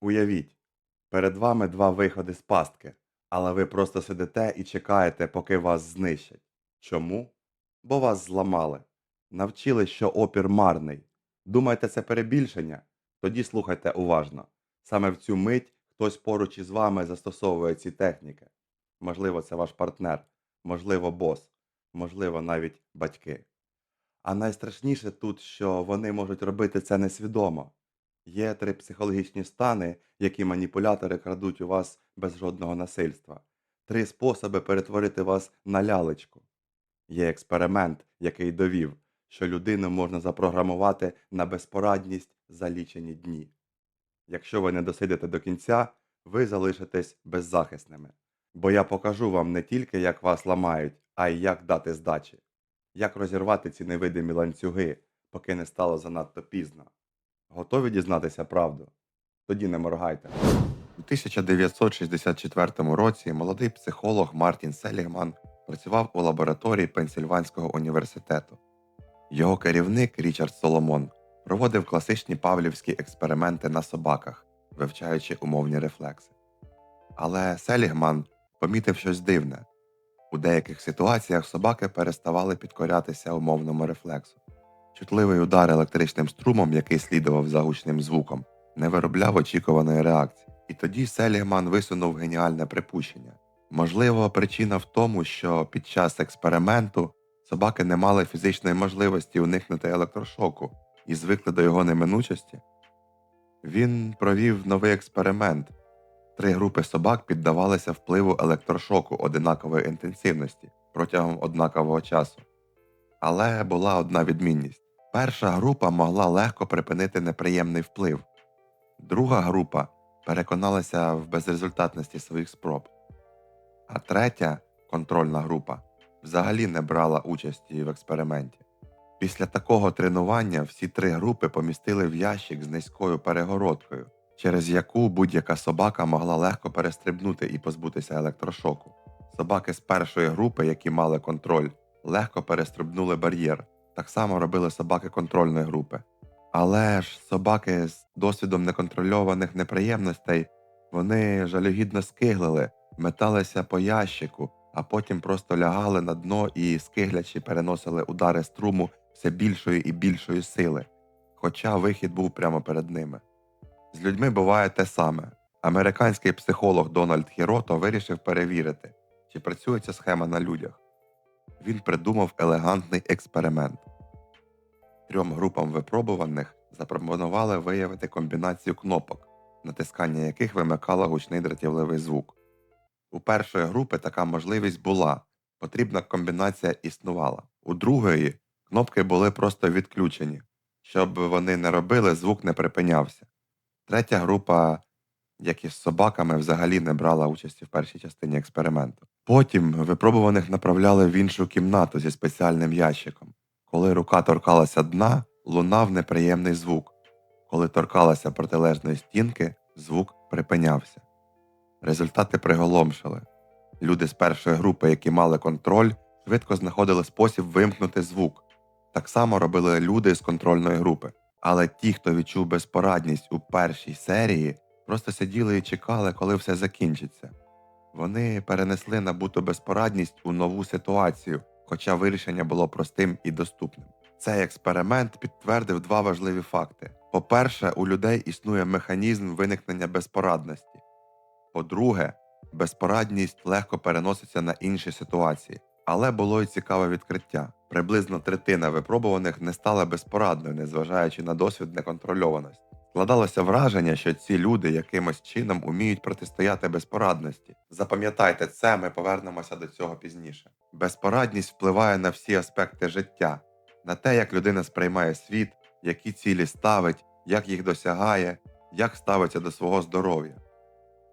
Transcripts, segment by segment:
Уявіть, перед вами два виходи з пастки, але ви просто сидите і чекаєте, поки вас знищать. Чому? Бо вас зламали. Навчили, що опір марний. Думаєте, це перебільшення? Тоді слухайте уважно. Саме в цю мить хтось поруч із вами застосовує ці техніки. Можливо, це ваш партнер, можливо, бос, можливо, навіть батьки. А найстрашніше тут, що вони можуть робити це несвідомо. Є три психологічні стани, які маніпулятори крадуть у вас без жодного насильства. Три способи перетворити вас на лялечку. Є експеримент, який довів, що людину можна запрограмувати на безпорадність за лічені дні. Якщо ви не досидите до кінця, ви залишитесь беззахисними. Бо я покажу вам не тільки, як вас ламають, а й як дати здачі, як розірвати ці невидимі ланцюги, поки не стало занадто пізно. Готові дізнатися правду? Тоді не моргайте. У 1964 році молодий психолог Мартін Селігман працював у лабораторії Пенсільванського університету. Його керівник Річард Соломон проводив класичні павлівські експерименти на собаках, вивчаючи умовні рефлекси. Але Селігман помітив щось дивне. У деяких ситуаціях собаки переставали підкорятися умовному рефлексу. Чутливий удар електричним струмом, який слідував за гучним звуком, не виробляв очікуваної реакції. І тоді Селігман висунув геніальне припущення. Можливо, причина в тому, що під час експерименту собаки не мали фізичної можливості уникнути електрошоку і звикли до його неминучості. Він провів новий експеримент. Три групи собак піддавалися впливу електрошоку одинакової інтенсивності протягом однакового часу. Але була одна відмінність. Перша група могла легко припинити неприємний вплив, друга група переконалася в безрезультатності своїх спроб, а третя контрольна група взагалі не брала участі в експерименті. Після такого тренування всі три групи помістили в ящик з низькою перегородкою, через яку будь-яка собака могла легко перестрибнути і позбутися електрошоку. Собаки з першої групи, які мали контроль, легко перестрибнули бар'єр. Так само робили собаки контрольної групи. Але ж собаки з досвідом неконтрольованих неприємностей вони жалюгідно скиглили, металися по ящику, а потім просто лягали на дно і скиглячи переносили удари струму все більшої і більшої сили, хоча вихід був прямо перед ними. З людьми буває те саме. Американський психолог Дональд Хірото вирішив перевірити, чи працює ця схема на людях. Він придумав елегантний експеримент. Трьом групам випробуваних запропонували виявити комбінацію кнопок, натискання яких вимикало гучний дратівливий звук. У першої групи така можливість була, потрібна комбінація існувала. У другої кнопки були просто відключені. Щоб вони не робили, звук не припинявся. Третя група, як і з собаками, взагалі не брала участі в першій частині експерименту. Потім випробуваних направляли в іншу кімнату зі спеціальним ящиком. Коли рука торкалася дна, лунав неприємний звук. Коли торкалася протилежної стінки, звук припинявся. Результати приголомшили. Люди з першої групи, які мали контроль, швидко знаходили спосіб вимкнути звук. Так само робили люди з контрольної групи. Але ті, хто відчув безпорадність у першій серії, просто сиділи і чекали, коли все закінчиться. Вони перенесли набуту безпорадність у нову ситуацію, хоча вирішення було простим і доступним. Цей експеримент підтвердив два важливі факти: по-перше, у людей існує механізм виникнення безпорадності. По-друге, безпорадність легко переноситься на інші ситуації. Але було й цікаве відкриття. Приблизно третина випробуваних не стала безпорадною, незважаючи на досвід неконтрольованості. Складалося враження, що ці люди якимось чином уміють протистояти безпорадності. Запам'ятайте це, ми повернемося до цього пізніше. Безпорадність впливає на всі аспекти життя, на те, як людина сприймає світ, які цілі ставить, як їх досягає, як ставиться до свого здоров'я.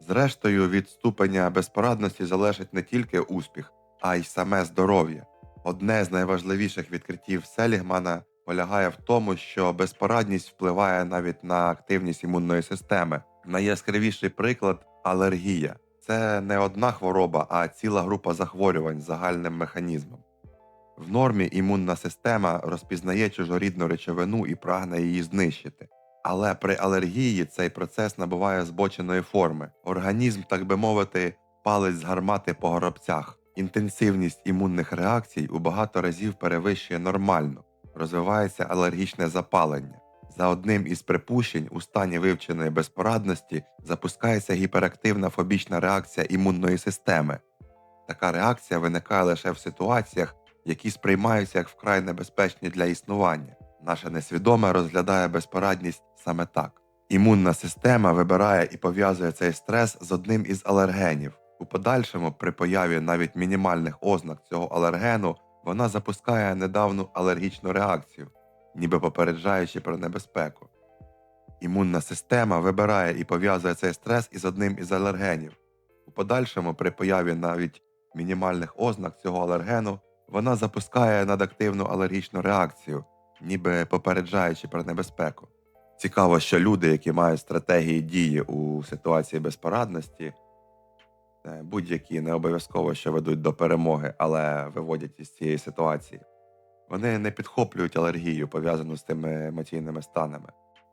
Зрештою, від ступеня безпорадності залежить не тільки успіх, а й саме здоров'я. Одне з найважливіших відкриттів Селігмана полягає в тому, що безпорадність впливає навіть на активність імунної системи. Найяскравіший приклад алергія. Це не одна хвороба, а ціла група захворювань з загальним механізмом. В нормі імунна система розпізнає чужорідну речовину і прагне її знищити. Але при алергії цей процес набуває збоченої форми. Організм, так би мовити, палить з гармати по горобцях. Інтенсивність імунних реакцій у багато разів перевищує нормальну, розвивається алергічне запалення. За одним із припущень, у стані вивченої безпорадності запускається гіперактивна фобічна реакція імунної системи. Така реакція виникає лише в ситуаціях, які сприймаються як вкрай небезпечні для існування. Наше несвідоме розглядає безпорадність саме так. Імунна система вибирає і пов'язує цей стрес з одним із алергенів. У подальшому, при появі навіть мінімальних ознак цього алергену, вона запускає недавну алергічну реакцію, ніби попереджаючи про небезпеку. Імунна система вибирає і пов'язує цей стрес із одним із алергенів. У подальшому, при появі навіть мінімальних ознак цього алергену, вона запускає надактивну алергічну реакцію, ніби попереджаючи про небезпеку. Цікаво, що люди, які мають стратегії дії у ситуації безпорадності, будь-які не обов'язково, що ведуть до перемоги, але виводять із цієї ситуації, вони не підхоплюють алергію, пов'язану з тими емоційними станами.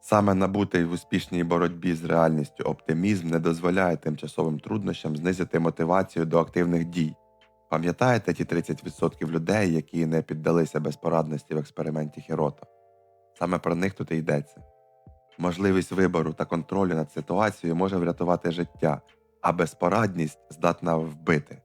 Саме набутий в успішній боротьбі з реальністю оптимізм не дозволяє тимчасовим труднощам знизити мотивацію до активних дій. Пам'ятаєте ті 30% людей, які не піддалися безпорадності в експерименті Хірото? Саме про них тут і йдеться. Можливість вибору та контролю над ситуацією може врятувати життя, а безпорадність здатна вбити.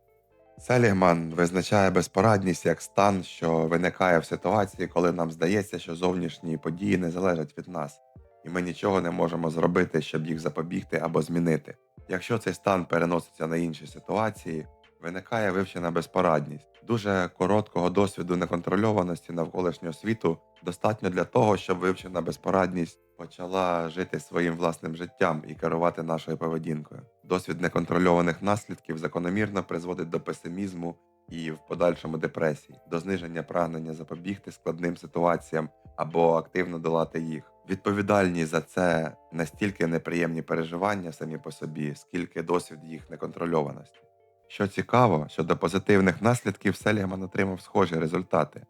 Селігман визначає безпорадність як стан, що виникає в ситуації, коли нам здається, що зовнішні події не залежать від нас, і ми нічого не можемо зробити, щоб їх запобігти або змінити. Якщо цей стан переноситься на інші ситуації, виникає вивчена безпорадність. Дуже короткого досвіду неконтрольованості навколишнього світу достатньо для того, щоб вивчена безпорадність почала жити своїм власним життям і керувати нашою поведінкою. Досвід неконтрольованих наслідків закономірно призводить до песимізму і в подальшому депресії, до зниження прагнення запобігти складним ситуаціям або активно долати їх. Відповідальні за це настільки неприємні переживання самі по собі, скільки досвід їх неконтрольованості. Що цікаво, що до позитивних наслідків Селігман отримав схожі результати.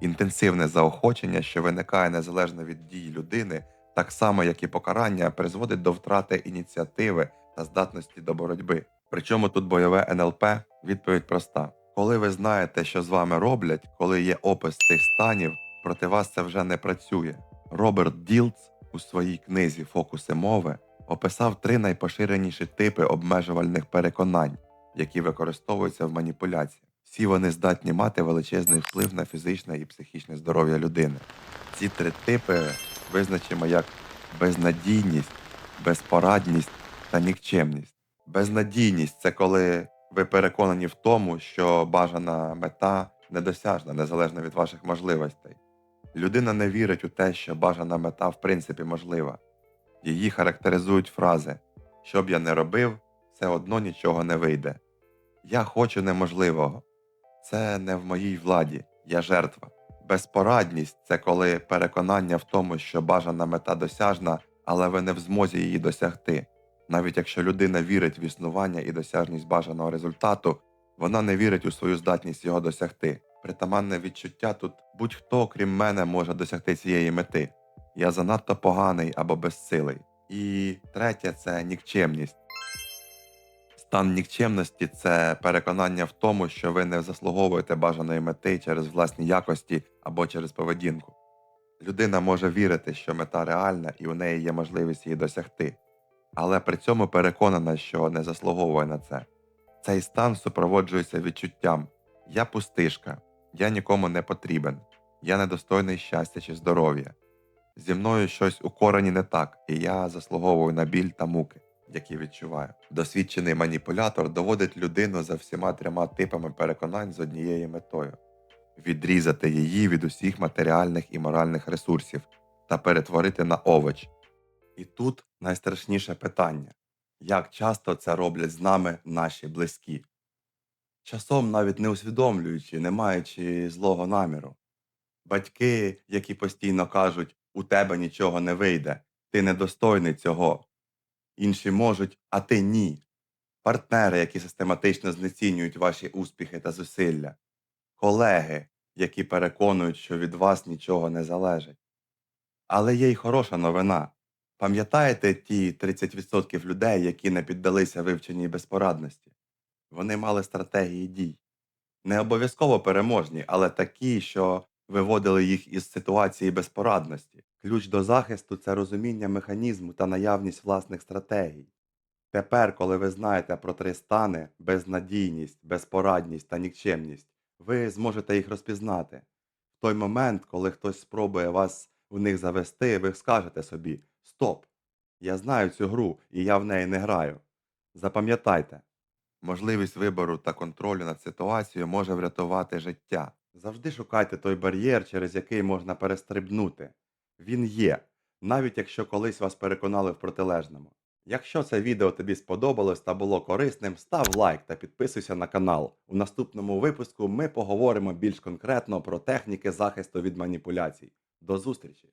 Інтенсивне заохочення, що виникає незалежно від дій людини, так само як і покарання, призводить до втрати ініціативи та здатності до боротьби. Причому тут бойове НЛП відповідь проста: коли ви знаєте, що з вами роблять, коли є опис цих станів, проти вас це вже не працює. Роберт Ділц у своїй книзі Фокуси мови описав три найпоширеніші типи обмежувальних переконань, які використовуються в маніпуляції. Всі вони здатні мати величезний вплив на фізичне і психічне здоров'я людини. Ці три типи визначимо як безнадійність, безпорадність та нікчемність. Безнадійність це коли ви переконані в тому, що бажана мета недосяжна, незалежно від ваших можливостей. Людина не вірить у те, що бажана мета в принципі можлива. Її характеризують фрази Що б я не робив, все одно нічого не вийде. Я хочу неможливого. Це не в моїй владі, я жертва. Безпорадність це коли переконання в тому, що бажана мета досяжна, але ви не в змозі її досягти. Навіть якщо людина вірить в існування і досяжність бажаного результату, вона не вірить у свою здатність його досягти. Притаманне відчуття тут будь-хто, крім мене, може досягти цієї мети. Я занадто поганий або безсилий. І третє це нікчемність. Стан нікчемності це переконання в тому, що ви не заслуговуєте бажаної мети через власні якості або через поведінку. Людина може вірити, що мета реальна і у неї є можливість її досягти, але при цьому переконана, що не заслуговує на це. Цей стан супроводжується відчуттям я пустишка, я нікому не потрібен, я недостойний щастя чи здоров'я. Зі мною щось у корені не так, і я заслуговую на біль та муки, які відчуваю. Досвідчений маніпулятор доводить людину за всіма трьома типами переконань з однією метою відрізати її від усіх матеріальних і моральних ресурсів та перетворити на овоч. І тут найстрашніше питання як часто це роблять з нами наші близькі? Часом навіть не усвідомлюючи, не маючи злого наміру. Батьки, які постійно кажуть, у тебе нічого не вийде, ти недостойний цього. Інші можуть, а ти ні. Партнери, які систематично знецінюють ваші успіхи та зусилля. Колеги, які переконують, що від вас нічого не залежить. Але є й хороша новина. Пам'ятаєте ті 30% людей, які не піддалися вивченій безпорадності? Вони мали стратегії дій. Не обов'язково переможні, але такі, що виводили їх із ситуації безпорадності. Ключ до захисту це розуміння механізму та наявність власних стратегій. Тепер, коли ви знаєте про три стани безнадійність, безпорадність та нікчемність, ви зможете їх розпізнати. В той момент, коли хтось спробує вас в них завести, ви скажете собі Стоп! Я знаю цю гру і я в неї не граю. Запам'ятайте, можливість вибору та контролю над ситуацією може врятувати життя. Завжди шукайте той бар'єр, через який можна перестрибнути. Він є, навіть якщо колись вас переконали в протилежному. Якщо це відео тобі сподобалось та було корисним, став лайк та підписуйся на канал. У наступному випуску ми поговоримо більш конкретно про техніки захисту від маніпуляцій. До зустрічі!